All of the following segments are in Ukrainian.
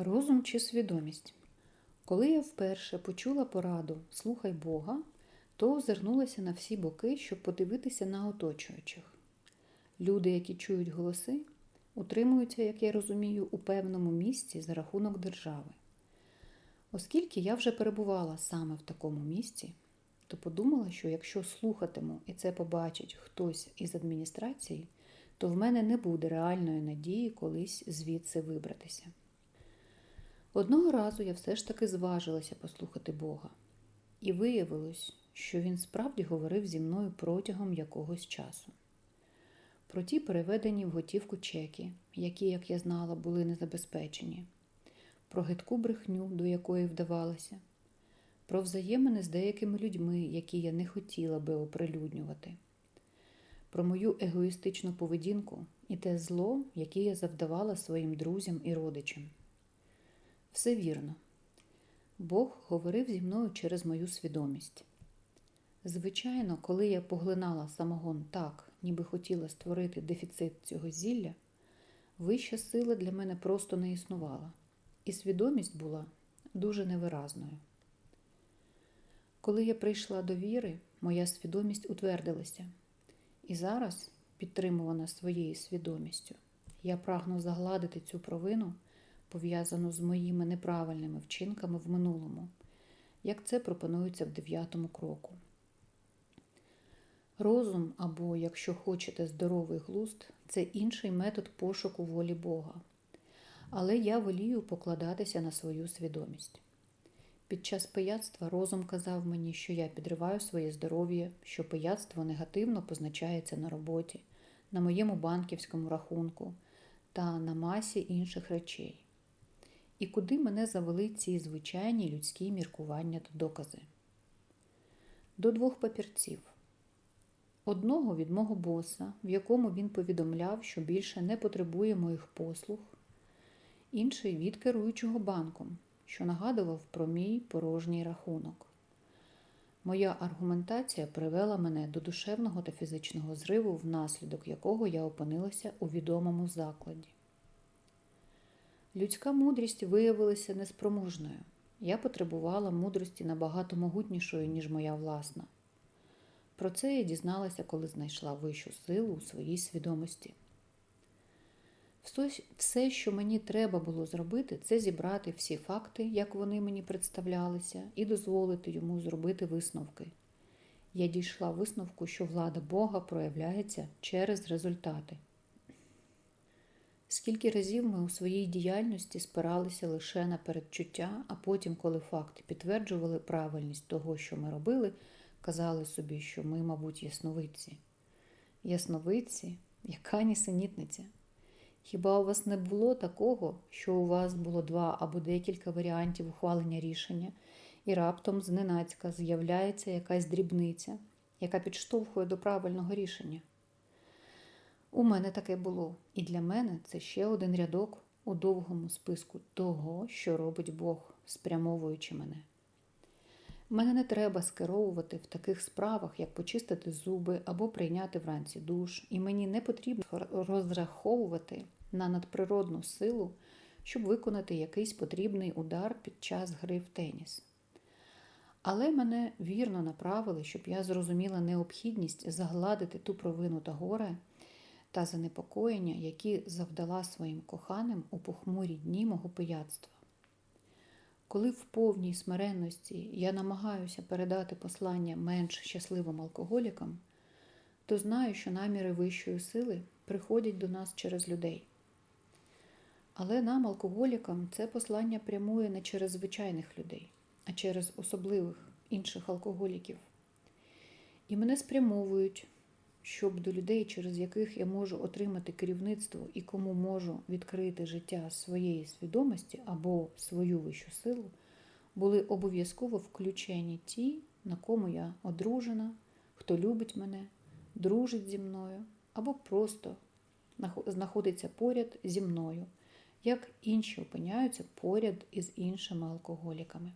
Розум чи свідомість. Коли я вперше почула пораду Слухай Бога, то озирнулася на всі боки, щоб подивитися на оточуючих. Люди, які чують голоси, утримуються, як я розумію, у певному місці за рахунок держави. Оскільки я вже перебувала саме в такому місці, то подумала, що якщо слухатиму і це побачить хтось із адміністрації, то в мене не буде реальної надії колись звідси вибратися. Одного разу я все ж таки зважилася послухати Бога, і виявилось, що він справді говорив зі мною протягом якогось часу. Про ті переведені в готівку чеки, які, як я знала, були незабезпечені, про гидку брехню, до якої вдавалася, про взаємини з деякими людьми, які я не хотіла би оприлюднювати, про мою егоїстичну поведінку і те зло, яке я завдавала своїм друзям і родичам. Все вірно. Бог говорив зі мною через мою свідомість. Звичайно, коли я поглинала самогон так, ніби хотіла створити дефіцит цього зілля, вища сила для мене просто не існувала, і свідомість була дуже невиразною. Коли я прийшла до віри, моя свідомість утвердилася, і зараз, підтримувана своєю свідомістю, я прагну загладити цю провину пов'язану з моїми неправильними вчинками в минулому, як це пропонується в дев'ятому кроку. Розум або, якщо хочете, здоровий глузд це інший метод пошуку волі Бога. Але я волію покладатися на свою свідомість. Під час пияцтва розум казав мені, що я підриваю своє здоров'я, що пияцтво негативно позначається на роботі, на моєму банківському рахунку та на масі інших речей і куди мене завели ці звичайні людські міркування та докази. До двох папірців. Одного від мого боса, в якому він повідомляв, що більше не потребує моїх послуг, інший від керуючого банком, що нагадував про мій порожній рахунок. Моя аргументація привела мене до душевного та фізичного зриву, внаслідок якого я опинилася у відомому закладі. Людська мудрість виявилася неспроможною. Я потребувала мудрості набагато могутнішої, ніж моя власна. Про це я дізналася, коли знайшла вищу силу у своїй свідомості. Все, що мені треба було зробити, це зібрати всі факти, як вони мені представлялися, і дозволити йому зробити висновки. Я дійшла висновку, що влада Бога проявляється через результати. Скільки разів ми у своїй діяльності спиралися лише на передчуття, а потім, коли факти підтверджували правильність того, що ми робили, казали собі, що ми, мабуть, ясновидці. Ясновидці, яка нісенітниця. Хіба у вас не було такого, що у вас було два або декілька варіантів ухвалення рішення, і раптом зненацька з'являється якась дрібниця, яка підштовхує до правильного рішення? У мене таке було, і для мене це ще один рядок у довгому списку того, що робить Бог, спрямовуючи мене. Мене не треба скеровувати в таких справах, як почистити зуби або прийняти вранці душ, і мені не потрібно розраховувати на надприродну силу, щоб виконати якийсь потрібний удар під час гри в теніс. Але мене вірно направили, щоб я зрозуміла необхідність загладити ту провину та горе, та занепокоєння, які завдала своїм коханим у похмурі дні мого пияцтва. Коли в повній смиренності я намагаюся передати послання менш щасливим алкоголікам, то знаю, що наміри вищої сили приходять до нас через людей. Але нам, алкоголікам, це послання прямує не через звичайних людей, а через особливих інших алкоголіків. І мене спрямовують щоб до людей, через яких я можу отримати керівництво і кому можу відкрити життя своєї свідомості або свою вищу силу, були обов'язково включені ті, на кому я одружена, хто любить мене, дружить зі мною, або просто знаходиться поряд зі мною, як інші опиняються поряд із іншими алкоголіками.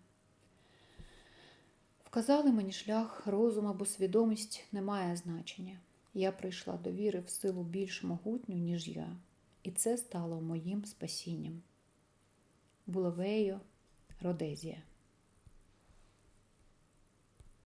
Вказали мені шлях, розум або свідомість не має значення. Я прийшла до віри в силу більш могутню, ніж я, і це стало моїм спасінням. Булавейо Родезія